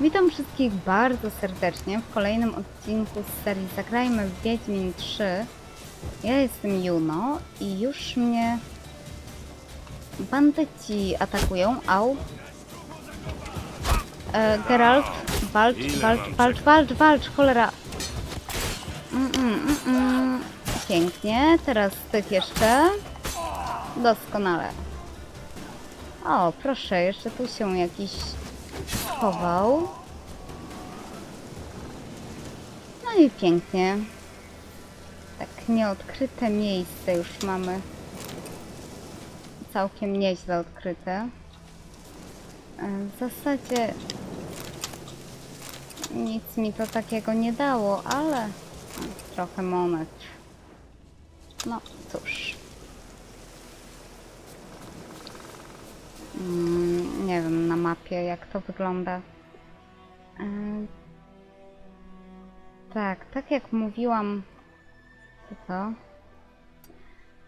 Witam wszystkich bardzo serdecznie w kolejnym odcinku z serii Zagrajmy w Wiedźmin 3. Ja jestem Juno i już mnie bandyci atakują. Au. E, Geralt, walcz, walcz, walcz, walcz, walcz, cholera. Mm, mm, mm, mm. Pięknie, teraz tych jeszcze. Doskonale. O, proszę, jeszcze tu się jakiś schował. No i pięknie. Tak nieodkryte miejsce już mamy. Całkiem nieźle odkryte. E, W zasadzie nic mi to takiego nie dało, ale trochę monet. No cóż. Nie wiem na mapie jak to wygląda. E, tak, tak jak mówiłam. Co to?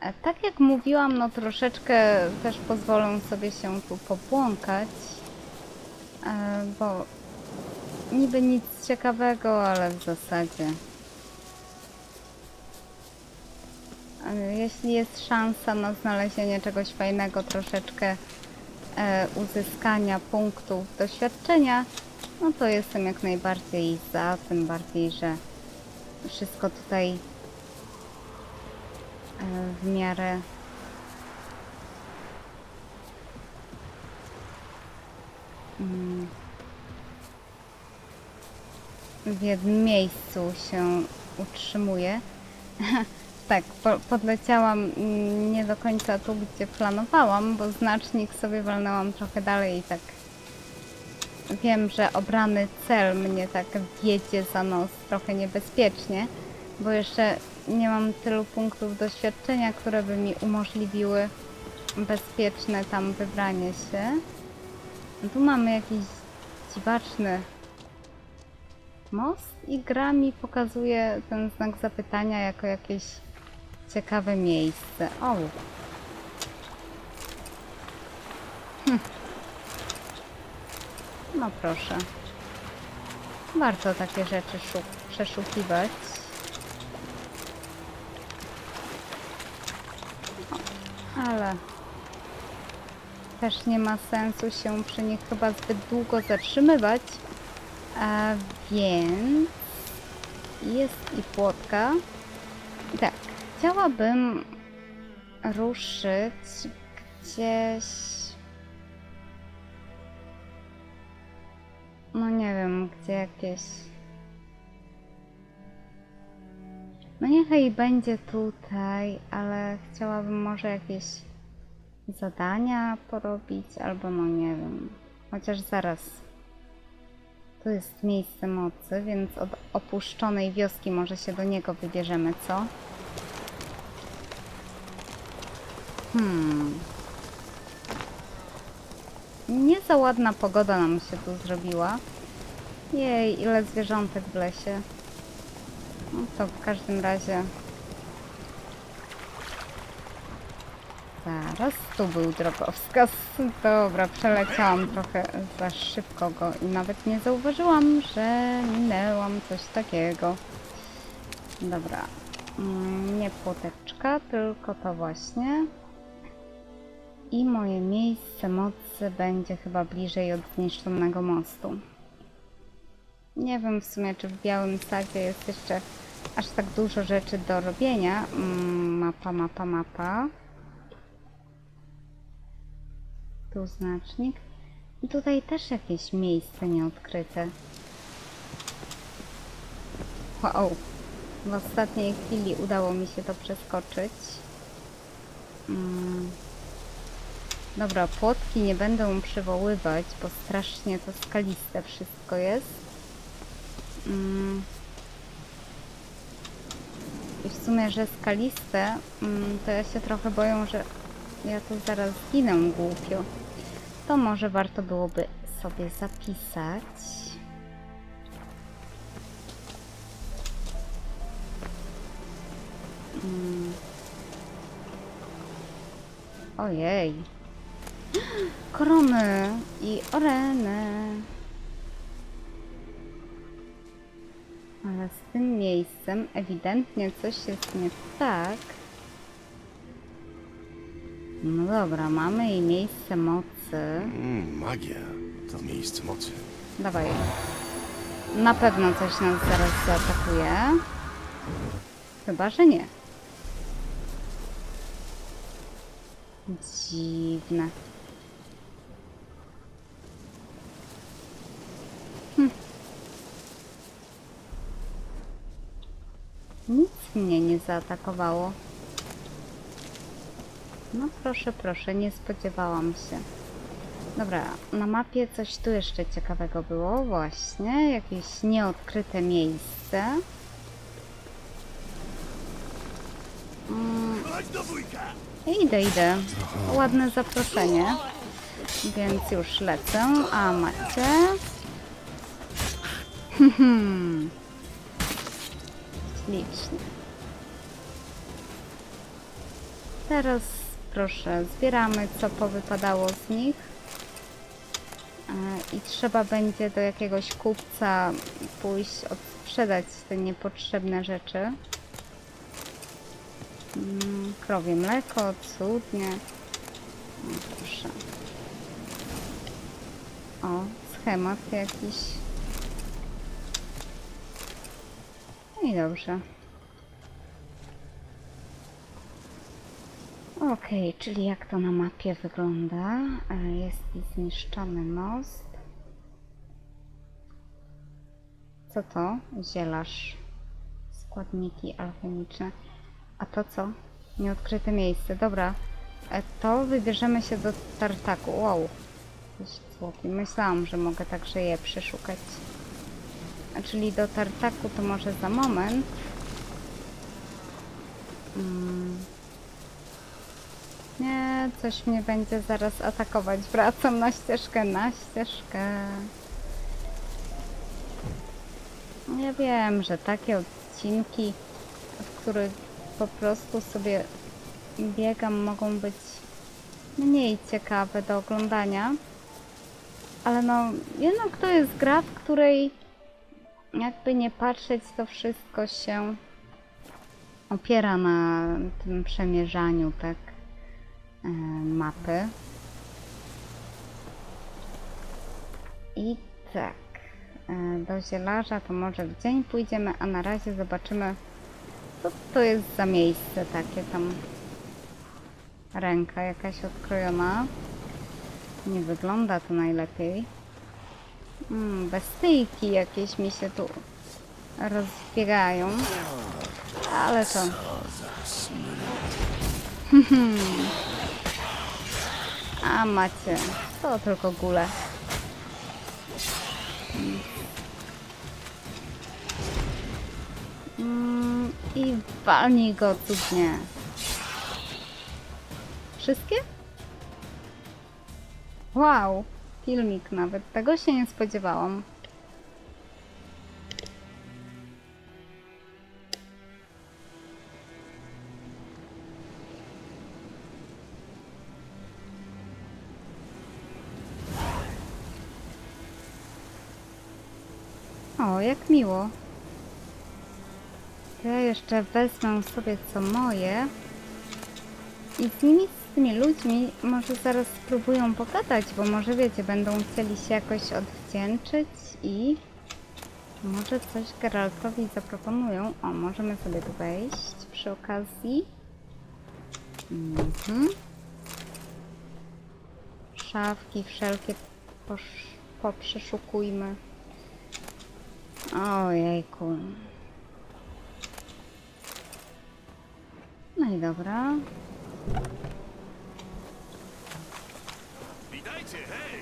E, tak jak mówiłam, no troszeczkę też pozwolę sobie się tu pobłąkać. E, bo niby nic ciekawego, ale w zasadzie. Jeśli jest szansa na znalezienie czegoś fajnego, troszeczkę uzyskania punktów doświadczenia, no to jestem jak najbardziej za, tym bardziej, że wszystko tutaj e, w miarę w jednym miejscu się utrzymuje. tak, po, podleciałam mm, nie do końca tu, gdzie planowałam, bo znacznik sobie walnęłam trochę dalej i tak wiem, że obrany cel mnie tak wiedzie za nos trochę niebezpiecznie, bo jeszcze nie mam tylu punktów doświadczenia, które by mi umożliwiły bezpieczne tam wybranie się. No tu mamy jakiś dziwaczny most i gra mi pokazuje ten znak zapytania jako jakieś ciekawe miejsce. O! Hm. No proszę. Warto takie rzeczy szuk- przeszukiwać. Ale też nie ma sensu się przy nich chyba zbyt długo zatrzymywać. A więc jest i płotka. Tak, chciałabym ruszyć gdzieś. No nie wiem, gdzie jakieś. No niechaj będzie tutaj, ale chciałabym może jakieś zadania porobić, albo no nie wiem. Chociaż zaraz. Tu jest miejsce mocy, więc od opuszczonej wioski może się do niego wybierzemy, co? Hmm. Nie za ładna pogoda nam się tu zrobiła. Jej, ile zwierzątek w lesie. No to w każdym razie... Zaraz, tu był drogowskaz. Dobra, przeleciałam trochę za szybko go i nawet nie zauważyłam, że minęłam coś takiego. Dobra, mm, nie płoteczka, tylko to właśnie. I moje miejsce mocy będzie chyba bliżej od zniszczonego mostu. Nie wiem w sumie, czy w Białym Sadzie jest jeszcze aż tak dużo rzeczy do robienia. Mm, Mapa, mapa, mapa. Tu znacznik. I tutaj też jakieś miejsce nieodkryte. Wow. W ostatniej chwili udało mi się to przeskoczyć. Mm. Dobra, płotki nie będę przywoływać, bo strasznie to skaliste wszystko jest. Mm. I w sumie, że skaliste, mm, to ja się trochę boję, że ja tu zaraz zginę głupio. To może warto byłoby sobie zapisać. Mm. Ojej. Korony i oreny. Ale z tym miejscem ewidentnie coś jest nie tak. No dobra, mamy i miejsce mocy. Mm, magia to miejsce mocy. Dawaj. Na pewno coś nas zaraz zaatakuje. Chyba, że nie. Dziwne. Hm. Nic mnie nie zaatakowało. No proszę, proszę, nie spodziewałam się. Dobra, na mapie coś tu jeszcze ciekawego było, właśnie, jakieś nieodkryte miejsce. Mm, idę, idę. Ładne zaproszenie, więc już lecę. A macie? Ślicznie. Teraz proszę, zbieramy co powypadało z nich. E, I trzeba będzie do jakiegoś kupca pójść, odsprzedać te niepotrzebne rzeczy. Mm, Krowie mleko, cudnie. O, proszę. O, schemat jakiś. No I dobrze. Okej, czyli jak to na mapie wygląda? E, Jest zniszczony most. Co to? Zielarz. Składniki alchemiczne. A to co? Nieodkryte miejsce. Dobra. E, To wybierzemy się do tartaku. Wow. Zwłoki. Myślałam, że mogę także je przeszukać. Czyli do tartaku to może za moment. Mm. Nie, coś mnie będzie zaraz atakować. Wracam na ścieżkę, na ścieżkę. Ja wiem, że takie odcinki, w których po prostu sobie biegam, mogą być mniej ciekawe do oglądania. Ale no, jednak to jest gra, w której jakby nie patrzeć, to wszystko się opiera na tym przemierzaniu, tak? E, mapy. I tak, e, do zielarza to może w dzień pójdziemy, a na razie zobaczymy, co to jest za miejsce takie tam. Ręka jakaś odkrojona. Nie wygląda to najlepiej. Mm, bestyjki jakieś mi się tu rozbiegają. Ale to... A macie, to tylko góle. Mm, I walnij go cudnie. Wszystkie? Wow, filmik nawet. Tego się nie spodziewałam. Jak miło. Ja jeszcze wezmę sobie co moje. I z nimi, z tymi ludźmi, może zaraz spróbują pogadać, bo może wiecie, będą chcieli się jakoś odwdzięczyć i może coś Geraltowi zaproponują. O, możemy sobie tu wejść przy okazji. Mhm. Szafki wszelkie poprzeszukujmy. Ojejku. No i dobra. Witajcie, hej!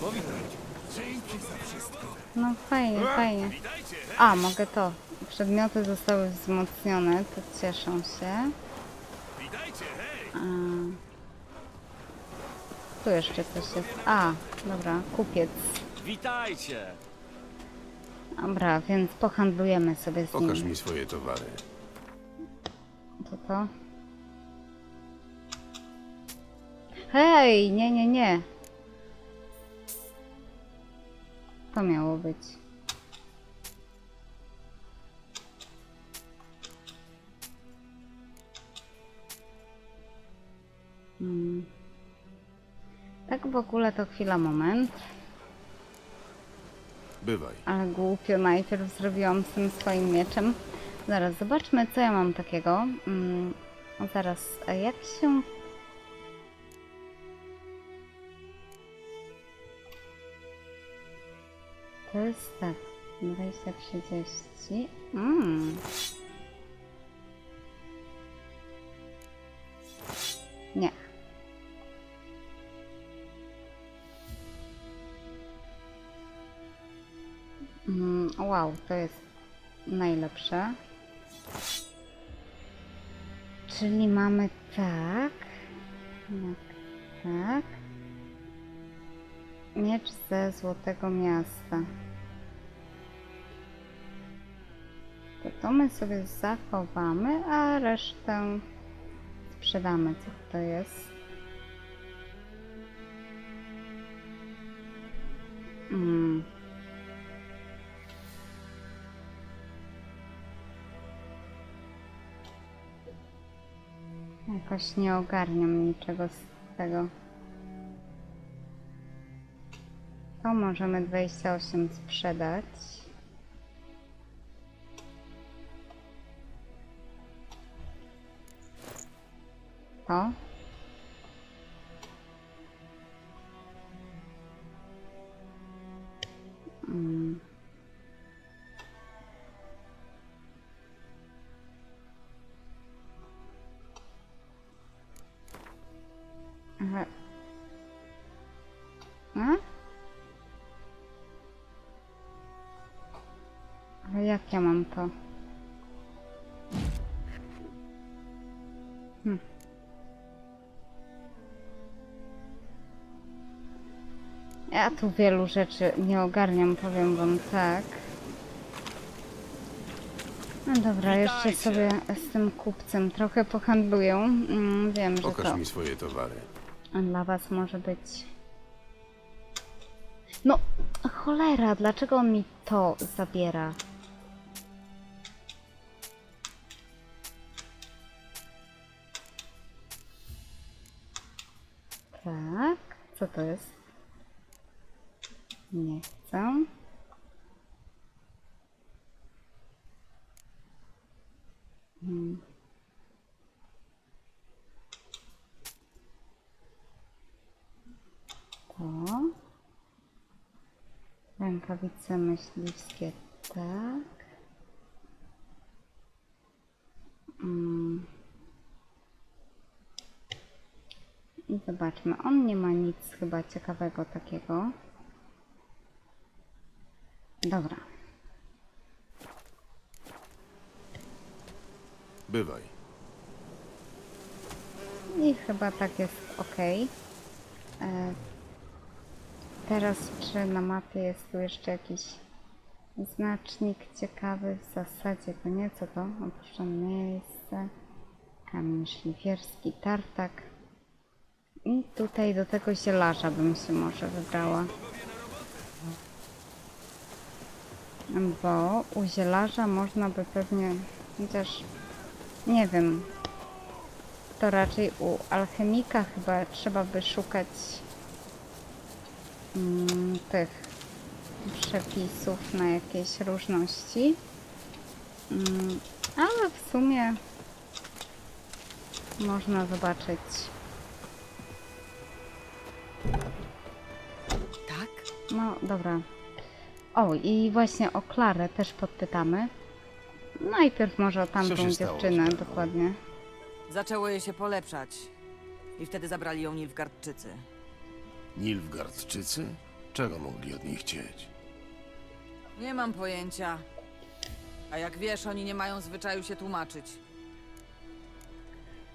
Powitajcie. Dzięki za wszystko. No fajnie, fajnie. Witajcie, hej! A, mogę to. Przedmioty zostały wzmocnione, to cieszę się. Witajcie, hej! A... Tu jeszcze coś jest. A, dobra, kupiec. Witajcie. Dobra, więc pohandlujemy sobie z Pokaż nimi. mi swoje towary. To to. Hej, nie, nie, nie. To miało być. Hmm. Tak w ogóle to chwila, moment. Bywaj. Ale głupio najpierw zrobiłam z tym swoim mieczem. Zaraz, zobaczmy, co ja mam takiego. Mm, zaraz, jak się... To jest tak, 20-30. Mm. Nie. Wow, to jest najlepsze. Czyli mamy tak. Tak, tak. Miecz ze Złotego Miasta. To to my sobie zachowamy, a resztę sprzedamy. Co to jest? Jakoś nie ogarniam niczego z tego. To możemy 28 sprzedać. To. Tu wielu rzeczy nie ogarniam, powiem wam tak. No dobra, jeszcze sobie z tym kupcem trochę pohandluję. Mm, Wiem, że Pokaż to mi swoje towary. dla was może być... No, cholera, dlaczego on mi to zabiera? Tak, co to jest? Nie chcę. Hmm. To. Rękawice myśliwskie, tak. Mm. I zobaczmy, on nie ma nic chyba ciekawego takiego. Dobra, Bywaj. i chyba tak jest ok. E, teraz czy na mapie jest tu jeszcze jakiś znacznik ciekawy? W zasadzie to nie, co to? Opuszczone miejsce, kamień szlifierski, tartak. I tutaj do tego zielarza bym się może wybrała. Bo u zielarza można by pewnie, chociaż nie wiem, to raczej u alchemika chyba trzeba by szukać mm, tych przepisów na jakieś różności. Mm, ale w sumie można zobaczyć. Tak? No dobra. O, i właśnie o Klarę też podpytamy. Najpierw może o tamtą się stało dziewczynę, z Klarą? dokładnie. Zaczęło jej się polepszać. I wtedy zabrali ją Nilfgaardczycy. Nilfgaardczycy? Czego mogli od niej chcieć? Nie mam pojęcia. A jak wiesz, oni nie mają zwyczaju się tłumaczyć.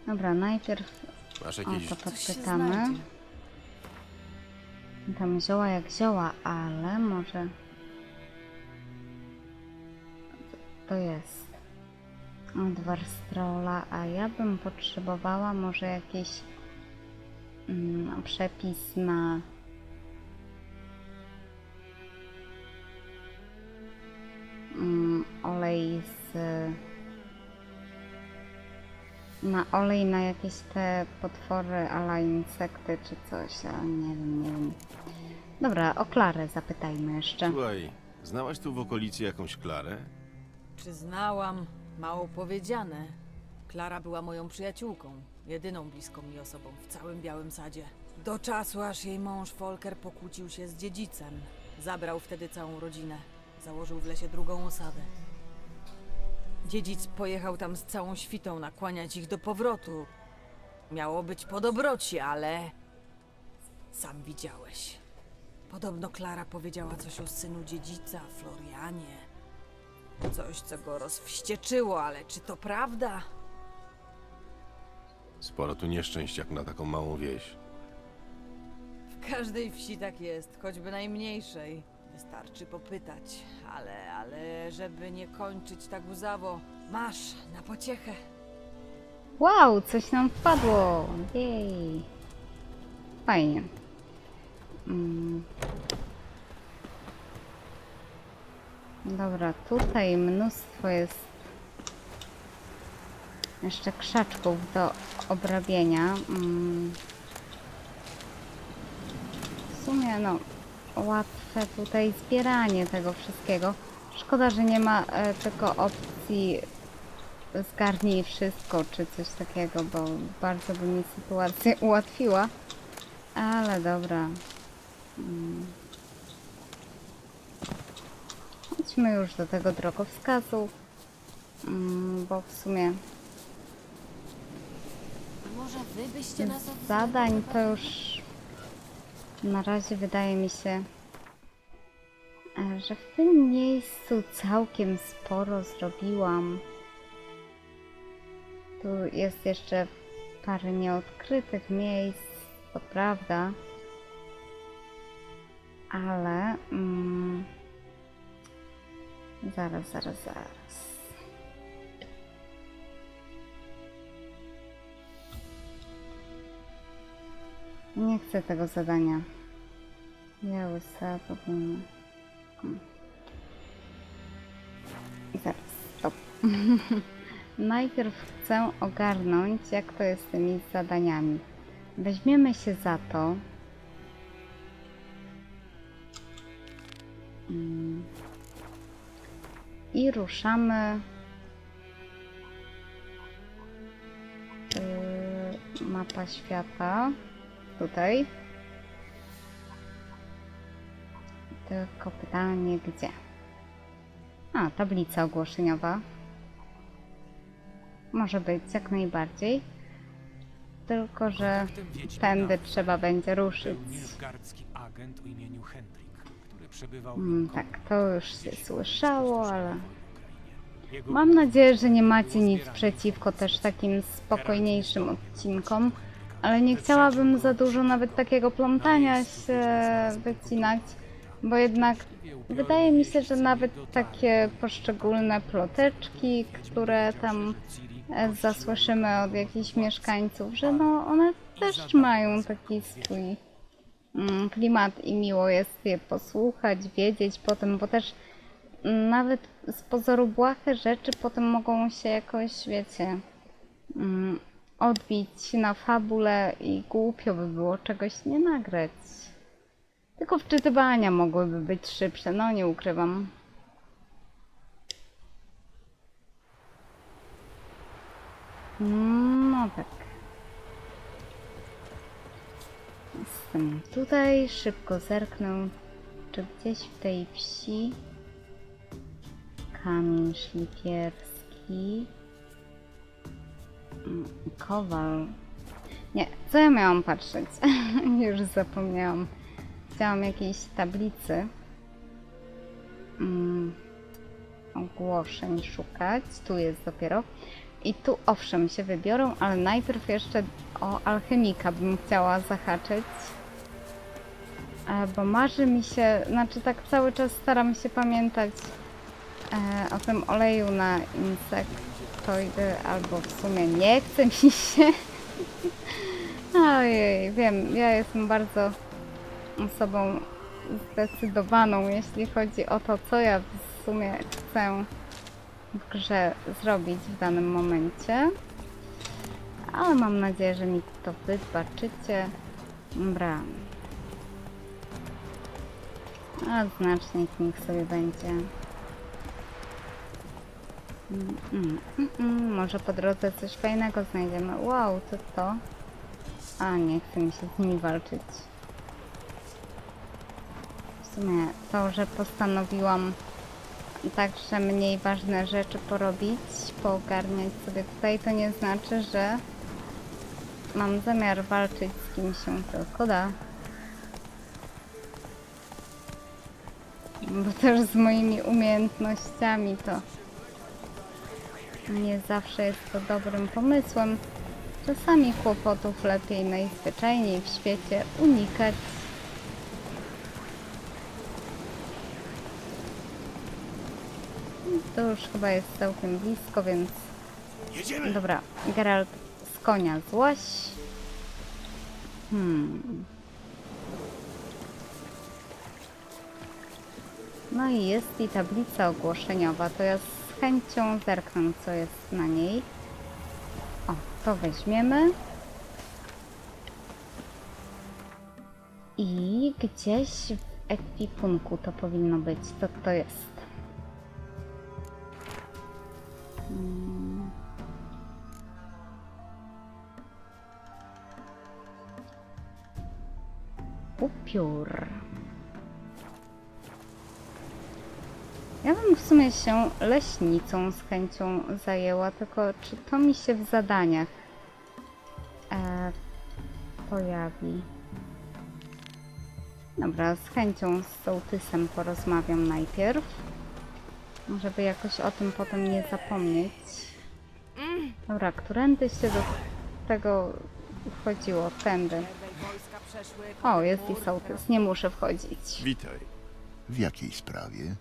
Dobra, najpierw Masz o jakieś... to Coś się podpytamy. znajdzie. Tam zioła jak zioła, ale może... To jest od a ja bym potrzebowała może jakiś mm, przepis na mm, olej z na olej na jakieś te potwory ala insekty czy coś, a nie wiem, nie wiem. Dobra, o Klarę zapytajmy jeszcze. Słuchaj, znałaś tu w okolicy jakąś Klarę? Przyznałam, mało powiedziane. Klara była moją przyjaciółką, jedyną bliską mi osobą w całym Białym Sadzie. Do czasu, aż jej mąż Volker pokłócił się z dziedzicem. Zabrał wtedy całą rodzinę. Założył w lesie drugą osadę. Dziedzic pojechał tam z całą świtą nakłaniać ich do powrotu. Miało być po dobroci, ale... Sam widziałeś. Podobno Klara powiedziała coś o synu dziedzica, Florianie. Coś, co go rozwścieczyło, ale czy to prawda? Sporo tu nieszczęść jak na taką małą wieś. W każdej wsi tak jest, choćby najmniejszej. Wystarczy popytać, ale, ale żeby nie kończyć tak łzawo, masz na pociechę. Wow, coś nam wpadło! Jej! Fajnie. Mm. Dobra, tutaj mnóstwo jest jeszcze krzaczków do obrabienia. Mm. W sumie no, łatwe tutaj zbieranie tego wszystkiego. Szkoda, że nie ma e, tylko opcji zgarnij wszystko, czy coś takiego, bo bardzo by mi sytuację ułatwiła. Ale dobra. Mm. Chodźmy już do tego drogowskazu, mm, bo w sumie Może wy byście nas od... zadań to już na razie wydaje mi się, e, że w tym miejscu całkiem sporo zrobiłam. Tu jest jeszcze parę nieodkrytych miejsc, to prawda. Ale. Mm, zaraz, zaraz, zaraz. Nie chcę tego zadania. Biały sad, ogólnie. Mm. Zaraz, stop. Najpierw chcę ogarnąć, jak to jest z tymi zadaniami. Weźmiemy się za to. Mm. I ruszamy. Yy, mapa świata. Tutaj. Tylko pytanie gdzie? A, tablica ogłoszeniowa. Może być, jak najbardziej. Tylko, że tędy trzeba będzie ruszyć. agent o imieniu Hendrik, Mm, tak, to już się słyszało, ale mam nadzieję, że nie macie nic przeciwko też takim spokojniejszym odcinkom. Ale nie chciałabym za dużo nawet takiego plątania się wycinać, bo jednak wydaje mi się, że nawet takie poszczególne ploteczki, które tam e, zasłyszymy od jakichś mieszkańców, że no one też mają taki swój klimat i miło jest je posłuchać, wiedzieć potem, bo też mm, nawet z pozoru błahe rzeczy potem mogą się jakoś, wiecie, mm, odbić na fabule i głupio by było czegoś nie nagrać. Tylko wczytywania mogłyby być szybsze, no nie ukrywam. No tak. Jestem tutaj, szybko zerknę, czy gdzieś w tej wsi kamień szlifierski, Mm, kowal. Nie, co ja miałam patrzeć? Już zapomniałam. Chciałam jakiejś tablicy mm, ogłoszeń szukać. Tu jest dopiero. I tu owszem się wybiorą, ale najpierw jeszcze o alchemika bym chciała zahaczyć. E, Bo marzy mi się, znaczy tak cały czas staram się pamiętać e, o tym oleju na insektoidy, albo w sumie nie chce mi się. Ojej, wiem, ja jestem bardzo osobą zdecydowaną, jeśli chodzi o to, co ja w sumie chcę w grze zrobić w danym momencie. Ale mam nadzieję, że mi to wybaczycie. Dobra. A znacznik niech sobie będzie. Mm, mm, mm, mm. Może po drodze coś fajnego znajdziemy. Wow, co to? A, nie chce mi się z nimi walczyć. W sumie to, że postanowiłam także mniej ważne rzeczy porobić, poogarniać sobie tutaj, to nie znaczy, że mam zamiar walczyć z kim się tylko da. Bo też z moimi umiejętnościami to nie zawsze jest to dobrym pomysłem. Czasami kłopotów lepiej najzwyczajniej w świecie unikać. To już chyba jest całkiem blisko, więc... Jedziemy! Dobra, Geralt z konia złaś. Hmm. No i jest i tablica ogłoszeniowa, to ja z chęcią zerknę, co jest na niej. O, to weźmiemy. I gdzieś w ekwipunku to powinno być. Co to jest? Mm. Upiór. W sumie się leśnicą z chęcią zajęła, tylko czy to mi się w zadaniach e, pojawi? Dobra, z chęcią z sołtysem porozmawiam najpierw, żeby jakoś o tym potem nie zapomnieć. Dobra, którędy się do tego wchodziło? Tędy. O, jest i sołtys, nie muszę wchodzić. Witaj. W jakiej sprawie?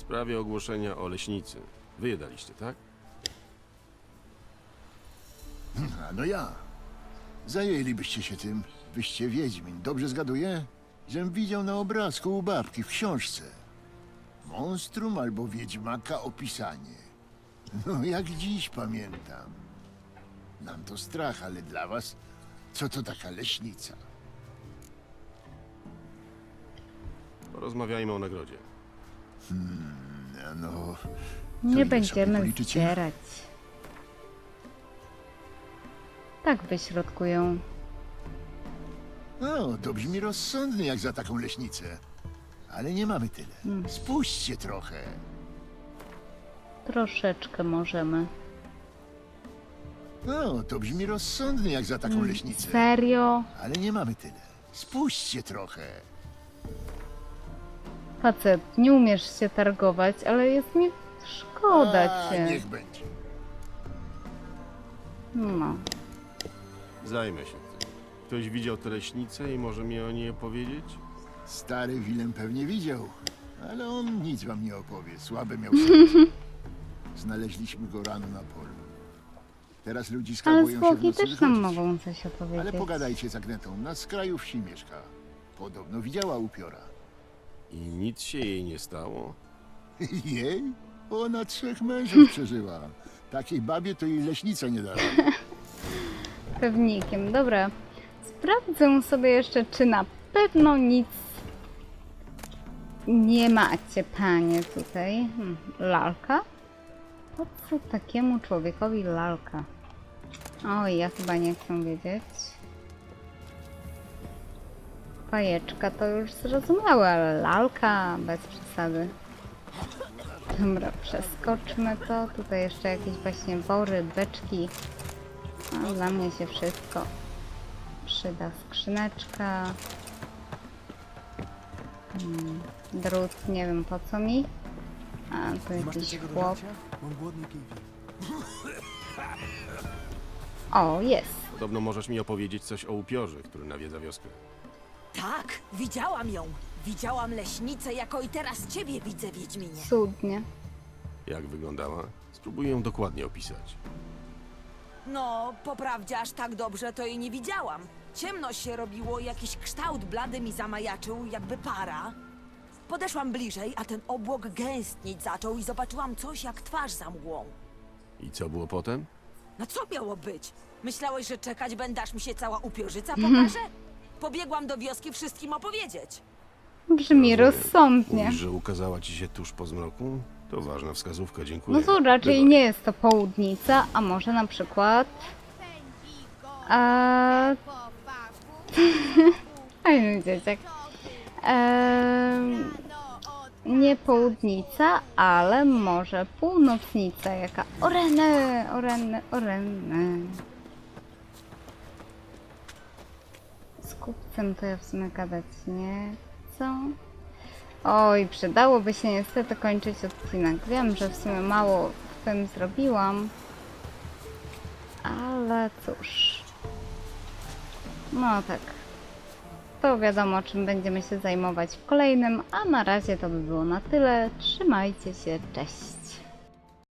Sprawie ogłoszenia o leśnicy. Wy je daliście, tak? A no ja. Zajęlibyście się tym. Wyście Wiedźmin. Dobrze zgaduję? Żem widział na obrazku u babki w książce. Monstrum albo Wiedźmaka opisanie. No jak dziś pamiętam. Nam to strach, ale dla was co to taka leśnica? Porozmawiajmy o nagrodzie. A No, Nie będziemy zbierać. Tak wyśrodkują. no to brzmi rozsądnie jak za taką leśnicę. Ale nie mamy tyle. Hmm. Spuśćcie trochę. Troszeczkę możemy. No, to brzmi rozsądnie jak za taką Hmm. leśnicę. Serio? Ale nie mamy tyle. Spuśćcie trochę. Facet, nie umiesz się targować, ale jest mi szkoda A, cię. Niech będzie. No. Zajmę się tym. Ktoś widział tę leśnicę i może mi o niej opowiedzieć? Stary Wilem pewnie widział, ale on nic wam nie opowie. Słabe miał serce. Znaleźliśmy go rano na polu. Teraz ludzi Ale skabują się w zwłoki nocy też nam wychodzić. mogą coś opowiedzieć. Ale pogadajcie z Agnetą. Na skraju wsi mieszka. Podobno widziała upiora. I nic się jej nie stało? Jej? Ona trzech mężów przeżyła. Takiej babie to jej leśnica nie dała. Pewnikiem. Dobra. Sprawdzę sobie jeszcze, czy na pewno nic nie macie, panie, tutaj. Hmm, lalka? Po co takiemu człowiekowi lalka? Oj, ja chyba nie chcę wiedzieć. Fajeczka to już zrozumiałe, ale lalka bez przesady. Dobra, przeskoczmy to. Tutaj jeszcze jakieś właśnie wory, beczki. A dla mnie się wszystko przyda. Skrzyneczka. Hmm, drut, nie wiem po co mi. A, tu jakiś chłop. O, jest. Podobno możesz mi opowiedzieć coś o upiorze, który nawiedza wioskę. Tak, widziałam ją. Widziałam leśnicę, jako i teraz ciebie widzę, Wiedźminie. Cudnie. Jak wyglądała? Spróbuję ją dokładnie opisać. No, po prawdzie aż tak dobrze to jej nie widziałam. Ciemno się robiło, jakiś kształt blady mi zamajaczył, jakby para. Podeszłam bliżej, a ten obłok gęstnieć zaczął i zobaczyłam coś jak twarz za mgłą. I co było potem? No co miało być? Myślałeś, że czekać będę, aż mi się cała upiorzyca pokaże? Pobiegłam do wioski wszystkim opowiedzieć. Brzmi rozsądnie. Mówisz, że ukazała ci się tuż po zmroku? To ważna wskazówka, dziękuję. No to raczej Bywaj. nie jest to południca, a może na przykład... A... Fajny dzieciak. Ehm, nie południca, ale może północnica jaka. Oreny, oreny, oreny. Kupcem to ja w sumie gadać nie chcę. Oj, przydałoby się niestety kończyć odcinek. Wiem, że w sumie mało w tym zrobiłam. Ale cóż. No tak. To wiadomo, czym będziemy się zajmować w kolejnym, a na razie to by było na tyle. Trzymajcie się, cześć.